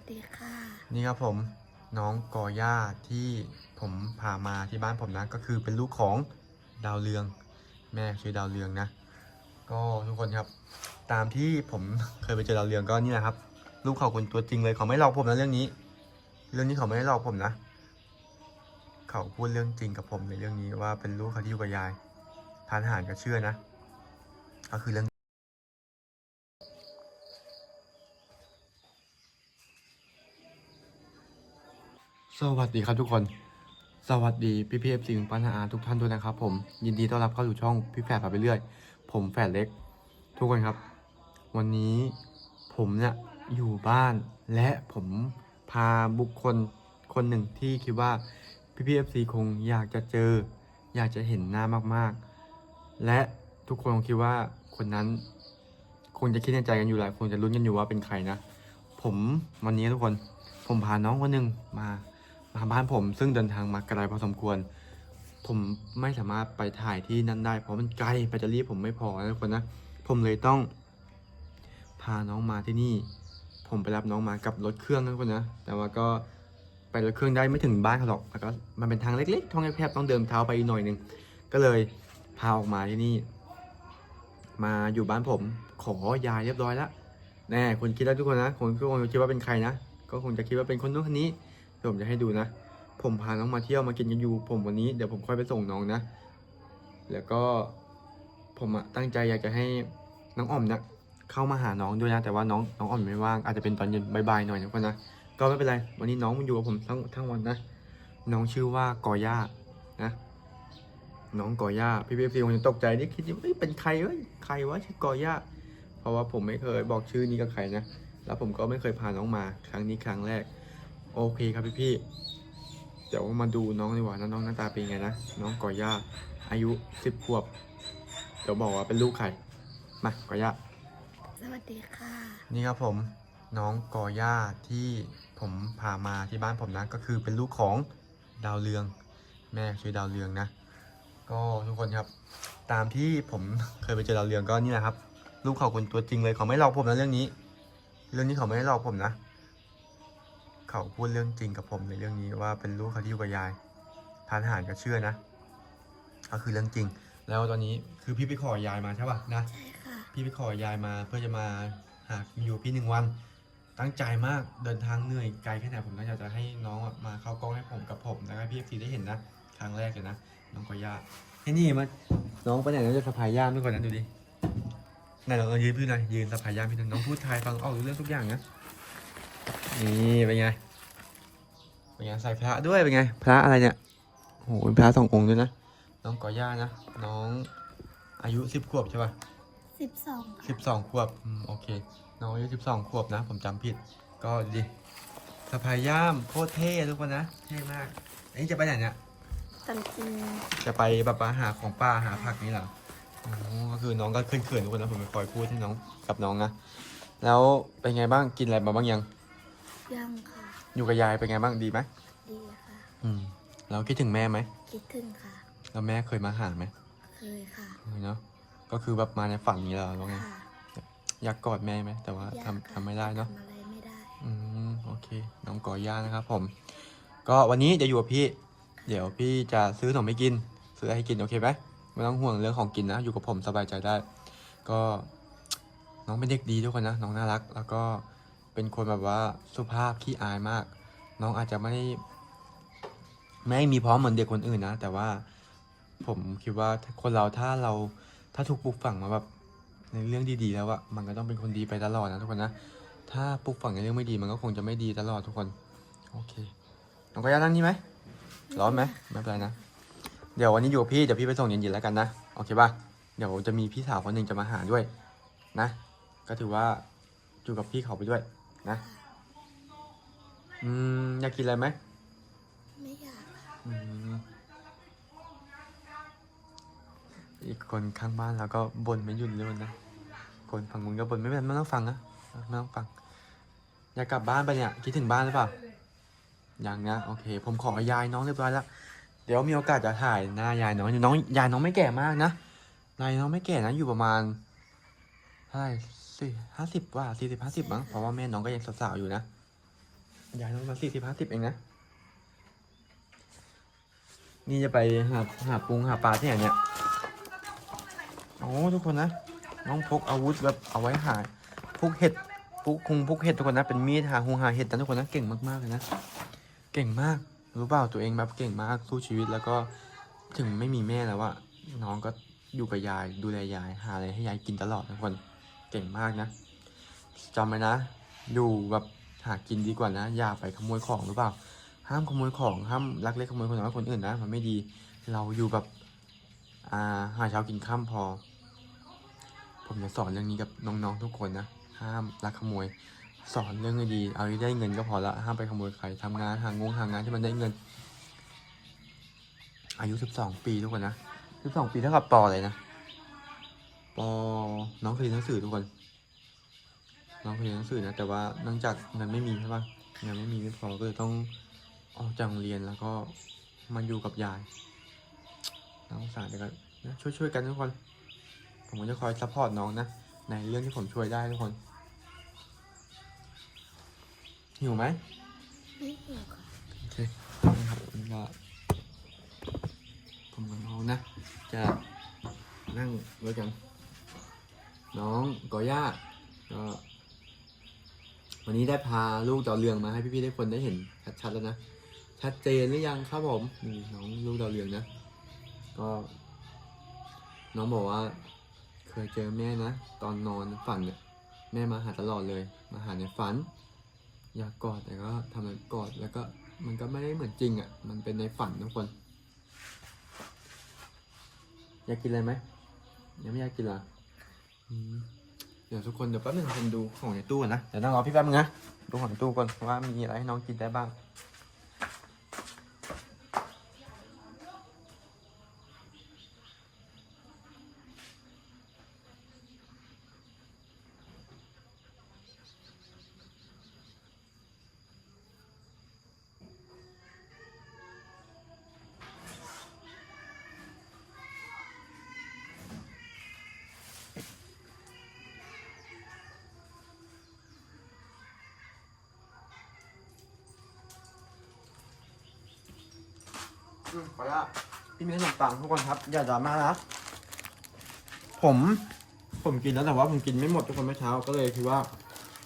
วัสดีค่ะ นี่ครับผมน้องกอย่าที่ผมพามาที่บ้านผมนะ ก็คือเป็นลูกของดาวเรือง แม่ชื่อดาวเรืองนะ ก็ทุกคนครับ ตามที่ผมเคยไปเจอดาวเรืองก็นี่แหละครับ ลูกเขาคนตัวจริงเลยเขาไม่หลอกผมนะเรื่องนี้ เรื่องนี้เขาไม่ได้หลอกผมนะ เขาพูดเรื่องจริงกับผมในเรื่องนี้ว่าเป็นลูกเขาที่อยู่กับยายทานอาหารก็เชื่อนะ ก็คือเรื่อง สวัสดีครับทุกคน สวัสดีพี่พีเอฟซีปัญหาทุกท่านด้วยนะครับ ผมยินดีต้อนรับเข้าสู่ช่องพี่แฝดพาไปเรื่อย ผมแฝดเล็ก ทุกคนครับ วันนี้ผมเนี่ยอยู่บ้านและผมพาบุคคลคนหนึ่งที่คิดว่าพี่พีเอฟซีคงอยากจะเจอ อยากจะเห็นหน้ามากๆ และทุกคนคงคิดว่าคนนั้น คงจะคิดในใจกันอยู่หลายคนจะลุ้นกันอยู่ว่าเป็นใครนะ ผมวันนี้ทุกคน ผมพาน้องคนหนึ่งมา มาบ้านผมซึ่งเดินทางมาไกลพอสมควร ผมไม่สามารถไปถ่ายที่นั่นได้ เพราะมันไกลแบตเตอรี่ผมไม่พอนะทุกคนนะ ผมเลยต้อง พาน้องมาที่นี่ ผมไปรับน้องมากับรถเครื่องนะทุกคนนะ แต่ว่าก็ไปรถเครื่องได้ไม่ถึงบ้านเขาหรอกแล้วก็มันเป็นทางเล็กๆท้องแคบๆต้องเดินเท้าไปอีกหน่อยหนึ่งก็เลยพาออกมาที่นี่ มาอยู่บ้านผม ขอยายเรียบร้อยแล้วแน่คุณคิดแล้วทุกคนนะคนทุกคนคิดว่าเป็นใครนะก็คงจะคิดว่าเป็นคนนู้นคนนี้ เดี๋ยวผมจะให้ดูนะ ผมพาน้องมาเที่ยวมากินกันอยู่ ผมวันนี้เดี๋ยวผมค่อยไปส่งน้องนะ แล้วก็ผมอะตั้งใจอยากจะให้น้องอ่อมเนี่ยเข้ามาหาน้องด้วยนะ แต่ว่าน้องน้องอ่อมไม่ว่างอาจจะเป็นตอนเย็นบ่ายๆหน่อยนะคนนะก็ไม่เป็นไร วันนี้น้องมันอยู่กับผมทั้งทั้งวันนะ น้องชื่อว่ากอย่านะ น้องกอย่าพี่พี่พี่คงจะตกใจนี่คิดว่าเอ้ยเป็นใครเอ้ยใครวะชื่อกอย่าเพราะว่าผมไม่เคยบอกชื่อนี้กับใครนะแล้วผมก็ไม่เคยพาน้องมาครั้งนี้ครั้งแรก โอเคครับพี่พี่ๆเดี๋ยวมาดูน้องดีกว่านะน้องหน้าตาเป็นไงนะน้องกอย่าอายุสิบขวบเดี๋ยวบอกว่าเป็นลูกใครมากอย่าสวัสดีค่ะ นี่ครับผมน้องกอย่าที่ผมพามาที่บ้านผมนะก็คือเป็นลูกของดาวเรือง แม่ชื่อดาวเรืองนะ ก็ทุกคนครับ ตามที่ผมเคยไปเจอดาวเรืองก็นี่แหละครับลูกเขาคนตัวจริงเลยเขาไม่หลอกผมนะเรื่องนี้ เรื่องนี้เขาไม่ได้หลอกผมนะ เขาพูดเรื่องจริงกับผมในเรื่องนี้ว่าเป็นลูกเขาที่อยู่กับยายทานอาหารก็เชื่อนะ ก็คือเรื่องจริง แล้วตอนนี้คือพี่ไปขอยายมาใช่ป่ะนะใช่ค่ะพี่ไปขอยายมาเพื่อจะมาหาอยู่พี่หนึ่งวัน ตั้งใจมากเดินทางเหนื่อยไกลแค่ไหนผมก็อยากจะให้น้องมาเข้ากล้องให้ผมกับผมแล้วก็พี่เอฟซีได้เห็นนะครั้งแรกเลยนะน้องกอย่าที่นี่มันน้องไปไหนน้องจะสะพายย่ามด้วยก่อนนะดูดิไหนเรายืนพี่หน่อยยืนสะพายย่ามพี่หน่อยน้องพูดไทยฟังออกรู้เรื่องทุกอย่างนะ นี่เป็นไง เป็นไงใส่พระด้วยเป็นไง พระอะไรเนี่ยโอ้โหเป็นพระสององค์ด้วยนะ น้องกอย่านะ น้องอายุสิบขวบใช่ป่ะสิบสองสิบสองขวบอืมโอเค น้องอายุสิบสองขวบนะ ผมจำผิด ก็ดีสะพายย่ามโคตรเท่ทุกคนนะ เท่มากอันนี้จะไปไหนเนี่ย ตันกินจะไปแบบว่าหาของป่าหาผักนี่เหรออ๋อก็คือน้องก็เขินๆทุกคนนะผมไปคอยพูดให้น้องกับน้องนะ แล้วเป็นไงบ้าง กินอะไรมาบ้างยัง ยังค่ะ อยู่กับยายเป็นไงบ้างดีไหมดีค่ะ อืมเราคิดถึงแม่ไหมคิดถึงค่ะ แล้วแม่เคยมาหาไหมเคยค่ะเคยเนาะก็คือแบบมาในฝันนี้เหรอหรือไงค่ะอยากกอดแม่ไหมแต่ว่าอยากทำค่ะทำไม่ได้เนาะทำอะไรไม่ได้ อืมโอเค น้องกอย่านะครับ ผม ก็วันนี้จะอยู่กับพี่ เดี๋ยวพี่จะซื้อขนมให้กิน ซื้ออะไรให้กินโอเคไหมไม่ต้องห่วงเรื่องของกินนะอยู่กับผมสบายใจได้ ก็ น้องเป็นเด็กดีทุกคนนะน้องน่ารัก แล้วก็ เป็นคนแบบว่าสุภาพขี้อายมาก น้องอาจจะไม่ได้ไม่มีพร้อมเหมือนเด็กคนอื่นนะ แต่ว่าผมคิดว่าคนเราถ้าเราถ้าถูกปลูกฝังมาแบบในเรื่องดีๆแล้วอะมันก็ต้องเป็นคนดีไปตลอดนะทุกคนนะ ถ้าปลูกฝังในเรื่องไม่ดีมันก็คงจะไม่ดีตลอดทุกคน โอเค น้องก็ยานั่งนี่ไหม ร้อนไหมไม่เป็นไรนะ เดี๋ยววันนี้อยู่กับพี่ เดี๋ยวพี่ไปส่งเย็นๆแล้วกันนะ โอเคป่ะ เดี๋ยวจะมีพี่สาวคนหนึ่งจะมาหาด้วย นะ ก็ถือว่าอยู่กับพี่เขาไปด้วย นะ อืม อยากกินอะไรไหม ไม่อยากค่ะอืม อีกคนข้างบ้านแล้วก็บ่นไม่หยุดเลยนะ คนฝั่งนู้นก็บ่นไม่เป็นไรไม่ต้องฟังนะ ไม่ต้องฟัง อยากกลับบ้านไปะเนี่ย คิดถึงบ้านหรือเปล่า ยังนะ โอเค ผมขอยายน้องเรียบร้อยแล้ว เดี๋ยวมีโอกาสจะถ่ายหน้ายายน้องน้อง ยายน้องไม่แก่มากนะยายน้องไม่แก่นะ อยู่ประมาณเท่าไหร่ สี่ห้าสิบว่าสี่สิบห้าสิบมั้งเพราะว่าแม่น้องก็ยังสาวๆอยู่นะยายน้องมาสี่สิบห้าสิบเองนะ นี่จะไปหาหาปุงหาปลาที่ไหนเนี่ยโอ้ทุกคนนะน้องพกอาวุธแบบเอาไว้หาพวกเห็ดพวกคุงพวกเห็ดทุกคนนะเป็นมีดหาหุงหาเห็ดนะทุกคนนะเก่งมากๆเลยนะเก่งมากรู้เปล่าตัวเองแบบเก่งมากสู้ชีวิตแล้วก็ถึงไม่มีแม่แล้วอะน้องก็อยู่กับยายดูแลยายหาอะไรให้ยายกินตลอดทุกคน เก่งมากนะจำไว้นะ อยู่แบบหากินดีกว่านะ อย่าไปขโมยของหรือเปล่า ห้ามขโมยของ ห้ามลักเล็กขโมยของคนอื่นนะ มันไม่ดี เราอยู่แบบอ่าหาเช้ากินข้ามพอ ผมจะสอนเรื่องนี้กับน้องๆทุกคนนะ ห้ามลักขโมย สอนเรื่องดีเอาให้ได้เงินก็พอละ ห้ามไปขโมยใครทำงานหางงหางานที่มันได้เงิน อายุสิบสองปีทุกคนนะสิบสองปีเท่ากับปอเลยนะ ปอน้องเคยเรียนหนังสือทุกคน น้องเคยเรียนหนังสือนะ แต่ว่าเนื่องจากเงินไม่มีใช่ปะเงินไม่มีไม่พอก็เลยต้องออกจากโรงเรียนแล้วก็มาอยู่กับยายน้องสงสารเดี๋ยวกันนะช่วยๆกันทุกคน ผมก็จะคอยซัพพอร์ตน้องนะ ในเรื่องที่ผมช่วยได้ทุกคน หิวไหมไม่หิวค่ะโอเคนะครับวันนี้ก็ผมกับน้องนะ จะนั่งด้วยกัน น้องกอย่าก็วันนี้ได้พาลูกดาวเรืองมาให้พี่ๆได้คนได้เห็นชัดๆแล้วนะชัดเจนหรือยังครับผมนี่น้องลูกดาวเรืองนะ ก็ น้องบอกว่า เคยเจอแม่นะตอนนอนฝันเนี่ยแม่มาหาตลอดเลย มาหาในฝัน อยากกอดแต่ก็ทำอะไรกอดแล้วก็มันก็ไม่ได้เหมือนจริงอะ มันเป็นในฝันทุกคน อยากกินอะไรไหมยังไม่อยากกินหรอ เดี๋ยวทุกคนเดี๋ยวแป๊บนึงผมดูของในตู้ก่อนนะ เดี๋ยวนั่งรอพี่แป๊บนึงนะ ดูของในตู้ก่อนว่ามีอะไรให้น้องกินได้บ้าง อืมขออนุญาตพี่มีขนมปังทุกคนครับ อย่าดราม่านะผม ผมกินแล้วแต่ว่าผมกินไม่หมดทุกคนเมื่อเช้าก็เลยคิดว่า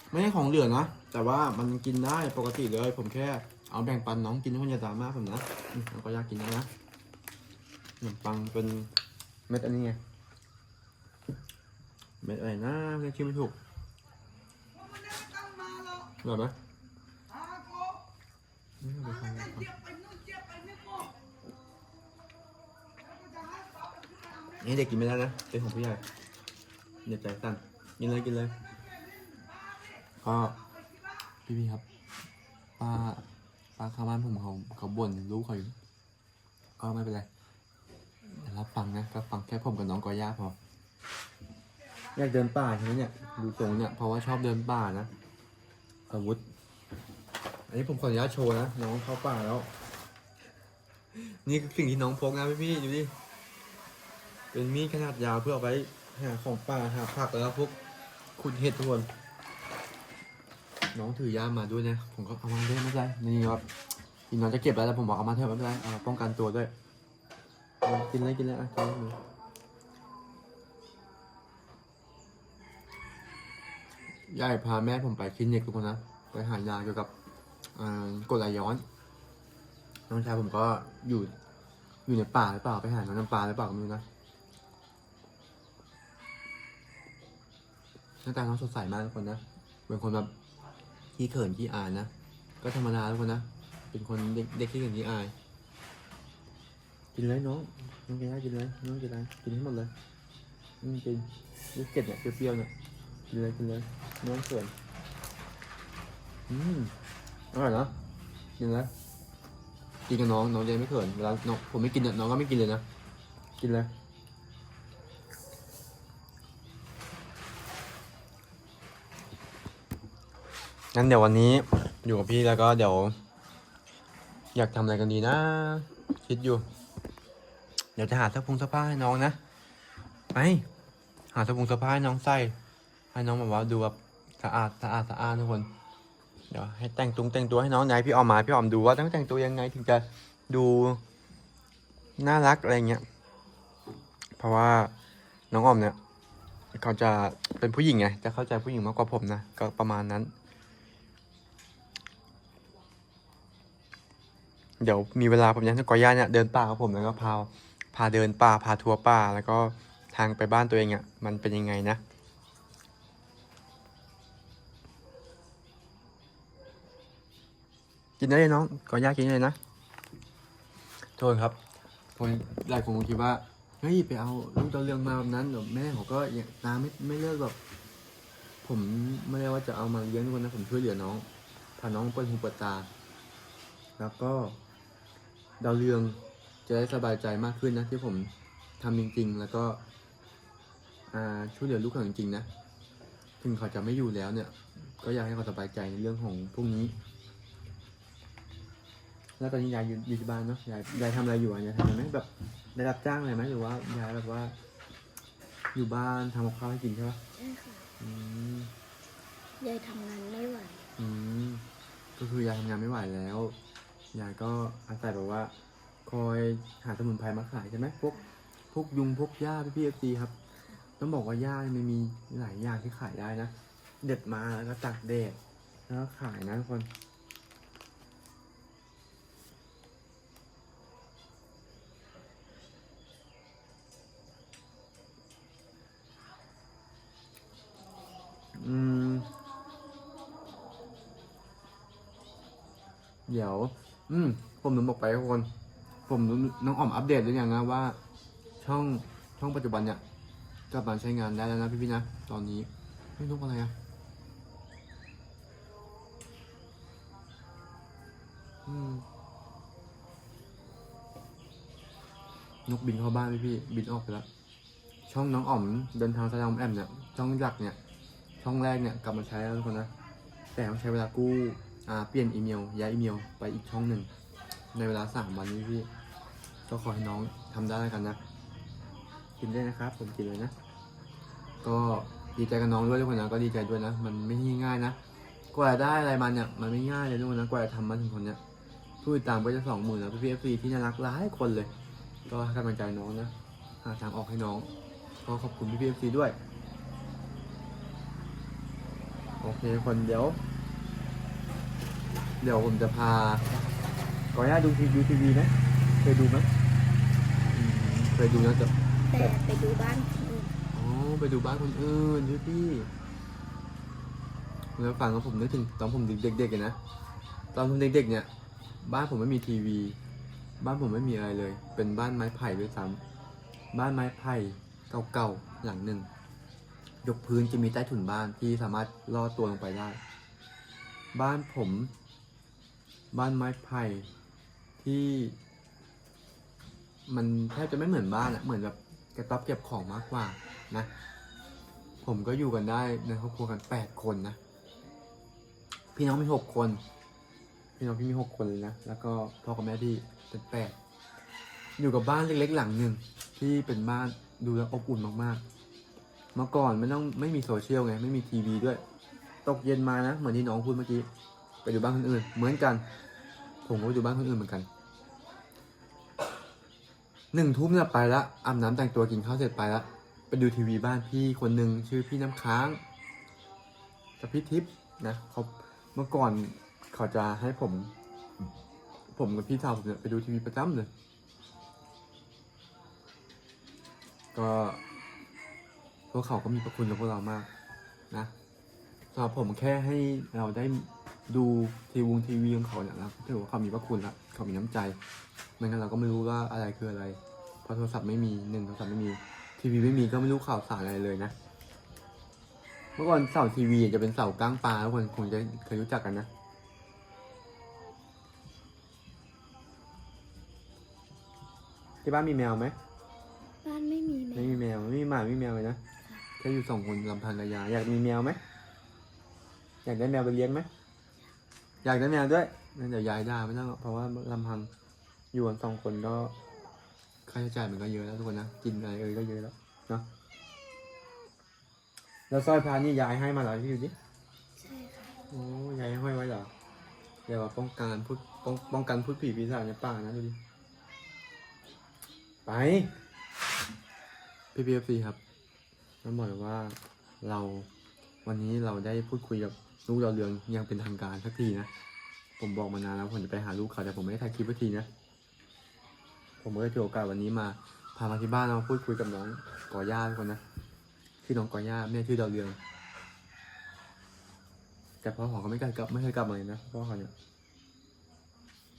ไม่ใช่ของเหลือนะแต่ว่ามันกินได้ปกติเลย ผมแค่เอาแบ่งปันน้องกินทุกคนอย่าดราม่าผมนะอืมแล้วก็อยากกินนะนะขนมปังเป็นเม็ดอันนี้ไงเม็ดอะไรนะเรียกชื่อไม่ถูกอร่อยไหมไม่เอาไปทำอะไร นนี่เด็กกินไม่ได้นะเป็นของผู้ใหญ่เด็กใจสั่นกินเลยกินเลยก็พี่พี่ๆครับป้าป้าข้างบ้านผมเขาเขาบ่นลูกเขาอยู่ก็ไม่เป็นไรเดี๋ยวรับฟังนะก็ฟังแค่ผมกับน้องกอย่าพออยากเดินป่าใช่ไหมเนี่ยดูตรงเนี่ยเพราะว่าชอบเดินป่านะอาวุธ อันนี้ผมขออนุญาตโชว์นะน้องเข้าป่าแล้ว นี่คือสิ่งที่น้องพกนะพี่พี่ๆดูดิ เป็นมีดขนาดยาวเพื่อเอาไว้หาของป่าหาผักแล้วพวกขุดเห็ดทุกคน น้องถือย่ามมาด้วยนะ ผมก็เอามาด้วยไม่เป็นไรนี่ครับทีน้องจะเก็บแล้วแต่ผมบอกเอามาเถอะไม่เป็นไรเอาป้องกันตัวด้วยเอากินเลยกินเลยอะกินเลยยายพาแม่ผมไปคลินิกทุกคนนะ ไปหายาเกี่ยวกับกรดไหลย้อน น้องชายผมก็อยู่อยู่ในป่าหรือเปล่าไปหาน้ำปลาหรือเปล่าก็ไม่รู้นะ หน้าตาน้องสดใสมากทุกคนนะ เป็นคนแบบขี้เขินขี้อายนะ ก็ธรรมดาทุกคนนะ เป็นคนเด็กเด็กขี้เขินขี้อาย กินเลยน้อง น้องกินได้กินเลย น้องกินอะไรกินให้หมดเลยอืมกินลูกเกดเนี่ยเปรี้ยวๆเนี่ย กินเลยกินเลย น้องเขินอืมอร่อยนะกินเลยกินกับน้องน้องจะไม่เขินเวลาน้องผมไม่กินเนี่ยน้องก็ไม่กินเลยนะ กินเลย งั้นเดี๋ยววันนี้อยู่กับพี่แล้วก็เดี๋ยว อยากทำอะไรกันดีนะ คิดอยู่ เดี๋ยวจะหาเสื้อผงเสื้อผ้าให้น้องนะไปหาเสื้อผงเสื้อผ้าให้น้องใส่ให้น้องแบบว่าดูแบบสะอาดสะอาดสะอาดทุกคน เดี๋ยวให้แต่งตุงแต่งตัวให้น้องนายพี่ออมมาพี่ออมดูว่าต้องแต่งตัวยังไงถึงจะดูน่ารักอะไรเงี้ย เพราะว่าน้องออมเนี่ยเขาจะเป็นผู้หญิงไงจะเข้าใจผู้หญิงมากกว่าผมนะก็ประมาณนั้น เดี๋ยวมีเวลาผมจะให้กอย่าเนี่ยเดินป่ากับผมแล้วก็พาพาเดินป่าพาทัวร์ป่า แล้วก็ทางไปบ้านตัวเองอะ่ะมันเป็นยังไงนะกินได้เลยน้องก่อย่ากินได้เลยนะโทษครับคนหลายคนคงคิดว่าเฮ้ยไปเอาลูกตะเรืองมาแบบนั้นเดี๋ยวแม่เขาก็ยังตาไม่ไม่เลิกหรอกผมไม่ได้ว่าจะเอามาเลี้ยงทุกคนนะผมช่วยเหลือน้องพาน้องเปิดหูเปิดตา แล้วก็ ดาวเรืองจะได้สบายใจมากขึ้นนะที่ผมทำจริง ๆ แล้วก็อ่าช่วยเหลือลูกเขาจริงๆนะถึงเขาจะไม่อยู่แล้วเนี่ย ก็อยากให้เขาสบายใจในเรื่องของพวกนี้ แล้วตอนนี้ยายอยู่อยู่ที่บ้านเนาะยายยายทำอะไรอยู่อะยายทำอะไรไหมแบบได้รับจ้างอะไรไหมหรือว่ายายแบบว่า อยู่บ้านทำกับข้าวให้กินใช่ปะใช่ค่ะอืมยายทำงานไม่ไหว อืมก็คือยายทำงานไม่ไหวแล้ว ยายก็อาศัยแบบว่า คอยหาสมุนไพรมาขายใช่ไหมพวกพวกยุงพวกหญ้าพี่พี่เอฟซีครับ ต้องบอกว่าหญ้ามันมีหลายอย่างที่ขายได้นะ เด็ดมาแล้วก็ตากแดดแล้วก็ขายนะทุกคนเดี๋ยว อืม ผมลืมบอกไปทุกคน ผมน้องอ๋อมอัปเดตหรือยังนะว่า ช่องช่องปัจจุบันเนี่ยกลับมาใช้งานได้แล้วนะพี่ๆนะตอนนี้ไม่รู้อะไรอะนกบินเข้าบ้านพี่ๆบินออกไปแล้วช่องน้องอ๋อมเดินทางสยามแอมเนี่ยช่องหลักเนี่ย ช่องแรกเนี่ยกลับมาใช้แล้วทุกคนนะแต่ต้องใช้เวลากู้ อ่าเปลี่ยนอีเมลย้ายอีเมลไปอีกช่องหนึ่ง ในเวลาสามวันนี้พี่ ก็ขอให้น้องทำได้แล้วกันนะ กินได้นะครับ ผมกินเลยนะ ก็ดีใจกับน้องด้วยทุกคนนะก็ดีใจด้วยนะ มันไม่ง่ายๆนะกว่าจะได้อะไรมาเนี่ยมันไม่ง่ายเลยทุกคนนะกว่าจะทำมาถึงคนเนี้ยผู้ติดตามก็จะสองหมื่นแล้วพี่เอฟซีที่น่ารักหลายคนเลย ก็ให้กำลังใจน้องนะหาทางออกให้น้อง ก็ขอบคุณพี่เอฟซีด้วย โอเคคนเดี๋ยว เดี๋ยวผมจะพาก่อนหน้าดูทีวีทีวีไหมเคยดูไหมอืมเคยดูนะแต่แต่ไปดูบ้านคนอื่นอ๋อไปดูบ้านคนอื่นด้วยพี่แล้วฟังแล้วผมนึกถึงตอนผมเด็กๆเลยนะตอนผมเด็กๆ เนี่ย บ้านผมไม่มีทีวี บ้านผมไม่มีอะไรเลย เป็นบ้านไม้ไผ่ด้วยซ้ำบ้านไม้ไผ่เก่าๆหลังหนึ่งยกพื้นจะมีใต้ถุนบ้านที่สามารถลอดตัวลงไปได้ บ้านผม บ้านไม้ไผ่ที่มันแทบจะไม่เหมือนบ้านอะเหมือนแบบกระต๊อบเก็บของมากกว่านะ ผมก็อยู่กันได้ในครอบครัวกันแปดคนนะ พี่น้องมีหกคน พี่น้องพี่มีหกคนเลยนะ แล้วก็พ่อกับแม่พี่เป็นแปดอยู่กับบ้านเล็กๆหลังหนึ่งที่เป็นบ้านดูแลอบอุ่นมากๆ เมื่อก่อนไม่ต้องไม่มีโซเชียลไง ไม่มีทีวีด้วย ตกเย็นมานะ เหมือนที่น้องพูดเมื่อกี้ ไปดูบ้านคนอื่น เหมือนกัน ผมก็ไปดูบ้านคนอื่นเหมือนกันหนึ่งทุ่มเนี่ยไปละอาบน้ำแต่งตัวกินข้าวเสร็จไปละไปดูทีวีบ้านพี่คนหนึ่งชื่อพี่น้ำค้างกับพี่ทิพย์นะเขาเมื่อก่อนเขาจะให้ผม ผมกับพี่สาวผมเนี่ยไปดูทีวีประจำเลยก็พวกเขาก็มีพระคุณกับพวกเรามากนะสำหรับผมแค่ให้เราได้ ดูทีวงทีวีของเขาเนี่ยนะถือว่าเขามีพระคุณละเขามีน้ำใจไม่งั้นเราก็ไม่รู้ว่าอะไรคืออะไรเพราะโทรศัพท์ไม่มีหนึ่งโทรศัพท์ไม่มี ทีวีไม่มีก็ไม่รู้ข่าวสารอะไรเลยนะ เมื่อก่อนเสาทีวีจะเป็นเสาก้างปลาทุกคนคงจะเคยรู้จักกันนะที่บ้านมีแมวไหมบ้านไม่มีแมไม่วมีแมวไม่มีหมาไม่มีแมวเลยนะแค่อยู่สองคนลำพังกับยายอยากมีแมวไหมอยากได้แมวไปเลี้ยงไหม อยากได้แมวด้วยนั่นเดี๋ยวยายด่าไม่ต้องหรอกเพราะว่าลำพังอยู่กันสองคนก็ค่าใช้จ่ายมันก็เยอะแล้วทุกคนนะกินอะไรเอ่ยก็เยอะแล้วเนาะแล้วสร้อยพระนี่ยายให้มาเหรอที่อยู่ดิใช่ค่ะอโอ้ยายห้อยไว้เหรอเดี๋ยวว่าป้องกันพูดป้องป้องกันพูดผีปีศาจในป่านะดูดิไปพี่พีเอฟซีครับต้องบอกเลยว่าเราวันนี้เราได้พูดคุยกับ ลูกเราวเรืองยังเป็นทางการสักทีนะ ผมบอกมานานแล้วผมจะไปหาลูกเขาแต่ผมไม่ได้ถ่ายคลิปสักทีนะ ผมก็เลยถือโอกาสวันนี้มาพามาที่บ้านเรามาพูดคุยกับน้องกอย่าทุกคนนะชื่อน้องกอย่าแม่ชื่อดาวเรือง แต่พ่อของเขาก็ไม่เคยกลับไม่เคยกลับมาเลยนะพ่อเขาเนี่ย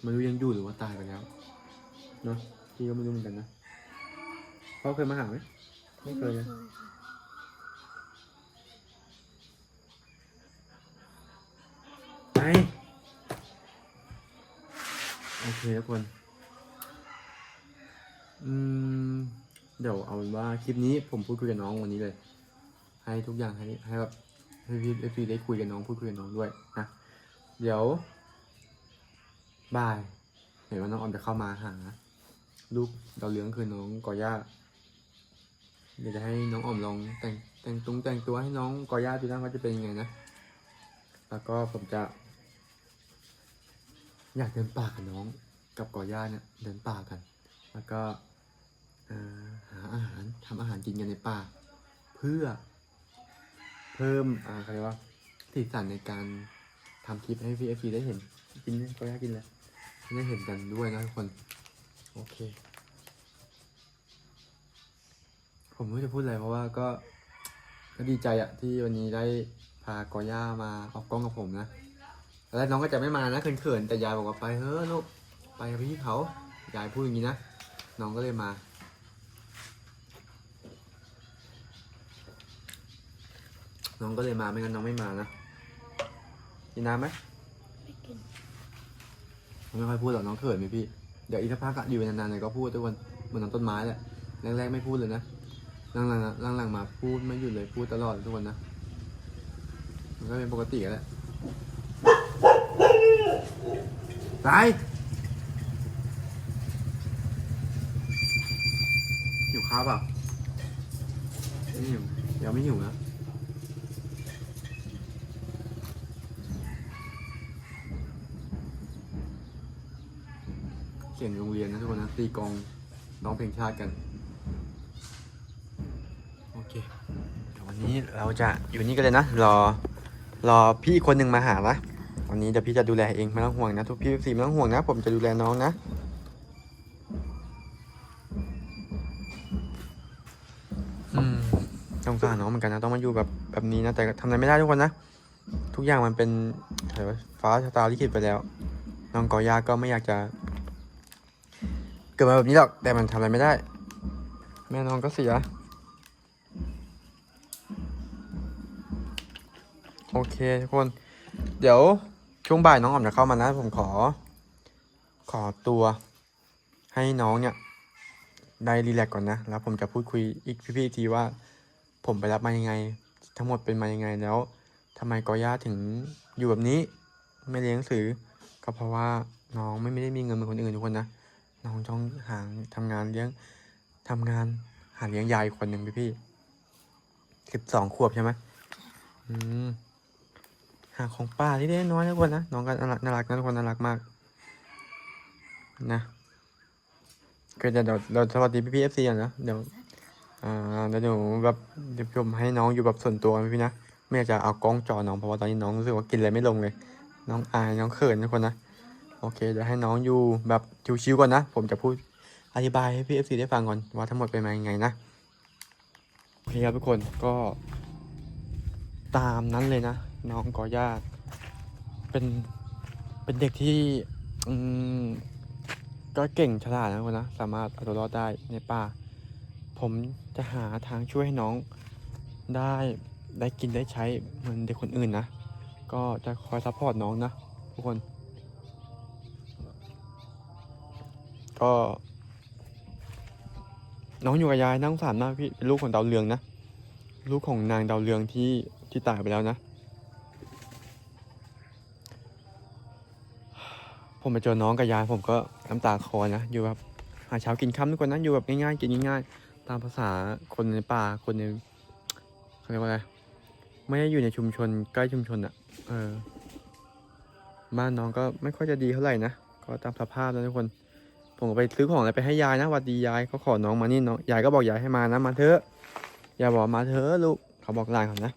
ไม่รู้ยังอยู่หรือว่าตายไปแล้วเนาะพี่ก็ไม่รู้เหมือนกันนะพ่อเคยมาหาไหมไม่เคยนะ โอเคทุกคน อืม เดี๋ยวเอาเป็นว่าคลิปนี้ผมพูดคุยกับน้องวันนี้เลย ให้ทุกอย่างให้ให้แบบให้พี่เอฟซีได้คุยกับน้องพูดคุยกับน้องด้วยนะเดี๋ยวบ่ายเห็นว่าน้องออมจะเข้ามาหาลูกดาวเรืองคือน้องกอย่าเดี๋ยวจะให้น้องออมลองแต่งแต่งตรงแต่งตัวให้น้องกอย่าดูนะว่าจะเป็นยังไงนะ แล้วก็ผมจะ อยากเดินป่ากับน้อง กับกอย่าเนี่ยเดินป่ากัน แล้วก็หาอาหารทำอาหารกินกันในป่า เพื่อเพิ่มอ่าเขาเรียกว่าสีสันในการทำคลิปให้พี่เอฟซีได้เห็นกินกอย่ากินเลยได้เห็นกันด้วยนะทุกคน โอเค ผมไม่รู้จะพูดอะไรเพราะว่าก็ก็ดีใจอะที่วันนี้ได้พากอย่ามาออกกล้องกับผมนะแล้วน้องก็จะไม่มานะเขินๆแต่ยายบอกว่าไปเฮ้อลูก ไปกับพี่เขายายพูดอย่างนี้นะ น้องก็เลยมา น้องก็เลยมาไม่งั้นน้องไม่มานะกินน้ำไหมไม่กินผมไม่ค่อยพูดหรอกน้องเขินไหมพี่ เดี๋ยวอีกสักพักอะอยู่ไปนานๆเลยก็พูดทุกวันเหมือนน้ำต้นไม้แหละแรกๆไม่พูดเลยนะหลังๆอะหลังๆมาพูดไม่หยุดเลยพูดตลอดทุกวันนะมันก็เป็นปกติแหละตายหิวข้าเปล่าไม่หิวเดี๋ยวไม่หิวนะเขียนโรงเรียนนะทุกคนนะตีกองร้องเพลงชาติกัน โอเคเดี๋ยววันนี้เราจะอยู่นี่กันเลยนะ รอรอพี่คนหนึ่งมาหานะวันนี้เดี๋ยวพี่จะดูแลเองไม่ต้องห่วงนะทุกพี่สี่ไม่ต้องห่วงนะ ผมจะดูแลน้องนะ สารน้องเหมือนกันนะต้องมาอยู่แบบแบบนี้นะแต่ทำอะไรไม่ได้ทุกคนนะ ทุกอย่างมันเป็นอะไรวะฟ้าชะตาลิขิตไปแล้วน้องกอยาก็ไม่อยากจะ เกิดมาแบบนี้หรอกแต่มันทำอะไรไม่ได้ แม่น้องก็เสียโอเคทุกคน เดี๋ยวช่วงบ่ายน้องออมจะเข้ามานะ ผมขอ ขอตัว ให้น้องเนี่ย ได้รีแลกซ์ก่อนนะ แล้วผมจะพูดคุยอีกพี่ๆทีว่า ผมไปรับมายังไง ทั้งหมดเป็นมายังไงแล้วทำไมกอย่าถึงอยู่แบบนี้ ไม่เรียนหนังสือ ก็เพราะว่าน้องไม่ได้มีเงินเหมือนคนอื่นทุกคนนะน้องต้องหาทำงานเลี้ยงทำงานหาเลี้ยงยายคนหนึ่งพี่พี่สิบสองขวบใช่ไหมอืมหาของป่าที่ได้น้อยทุกคนนะน้องก็น่ารักน่ารักนะทุกคนน่ารักมาก นะก็จะเดี๋ยวเราสวัสดีพี่พี่เอฟซีก่อนนะเดี๋ยว อ่าเดี๋ยวหนูแบบเดี๋ยวผมให้น้องอยู่แบบส่วนตัวนะพี่นะไม่อยากจะเอากล้องจ่อน้องเพราะว่าตอนนี้น้องรู้สึกว่ากินอะไรไม่ลงเลย น้องอายน้องเขินทุกคนนะโอเคเดี๋ยวให้น้องอยู่แบบชิวๆก่อนนะ ผมจะพูดอธิบายให้พี่เอฟซีได้ฟังก่อนว่าทั้งหมดเป็นมายังไงนะโอเคครับทุกคนก็ ตามนั้นเลยนะ น้องกอย่าเป็นเป็นเด็กที่อืมก็เก่งฉลาดนะทุกคนนะ สามารถเอาตัวรอดได้ในป่า ผมจะหาทางช่วยให้น้องได้ได้กินได้ใช้เหมือนเด็กคนอื่นนะ ก็จะคอยซัพพอร์ตน้องนะทุกคน ก็ น้องอยู่กับยายนั่าสงสารมากพี่เป็นลูกของดาวเรืองนะ ลูกของนางดาวเรืองที่ที่ตายไปแล้วนะ ผมไปเจอน้องกับยายผมก็น้ำตาคลอนะ อยู่แบบหาเช้ากินค่ำทุกคนนะอยู่แบบง่ายๆกินง่ายๆ ตามภาษาคนในป่าคนในเขาเรียกว่าอะไรไม่ได้อยู่ในชุมชนใกล้ชุมชนอะ่ะ เออ บ้านน้องก็ไม่ค่อยจะดีเท่าไหร่นะ ก็ตามสภาพนะทุกคน ผมก็ไปซื้อของอะไรไปให้ยายนะวัดดียายก็ขอน้องมานี่น้องยายก็บอกยายให้มานะมาเถอะยายบอกมาเถอะลูกเขาบอกหลานเขานะ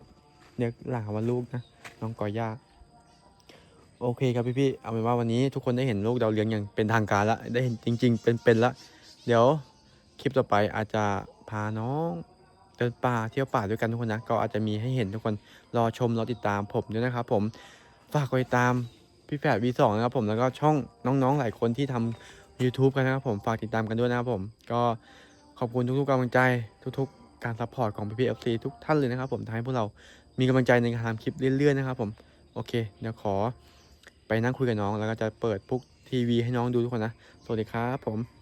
เรียกหลานเขาว่าลูกนะน้องกอย่าโอเคครับพี่ๆเอาเป็นว่าวันนี้ทุกคนได้เห็นลูกดาวเรืองอย่างเป็นทางการละได้เห็นจริง ๆ เป็นๆละเดี๋ยว คลิปต่อไปอาจจะพาน้องเดินป่าเที่ยวป่าด้วยกันทุกคนนะ ก็อาจจะมีให้เห็นทุกคนรอชมรอติดตามผมด้วยนะครับผมฝากกดติดตามพี่แฝด V2 นะครับผมแล้วก็ช่องน้องๆหลายคนที่ทำ YouTube กันนะครับผมฝากติดตามกันด้วยนะครับผมก็ขอบคุณทุกๆกำลังใจทุกๆ การซัพพอร์ตของพี่พีเอฟซีทุกท่านเลยนะครับผมทำให้พวกเรามีกำลังใจในการทำคลิปเรื่อยๆนะครับผมโอเคเดี๋ยวขอไปนั่งคุยกับน้องแล้วก็จะเปิดพวกทีวีให้น้องดูทุกคนนะ สวัสดีครับผม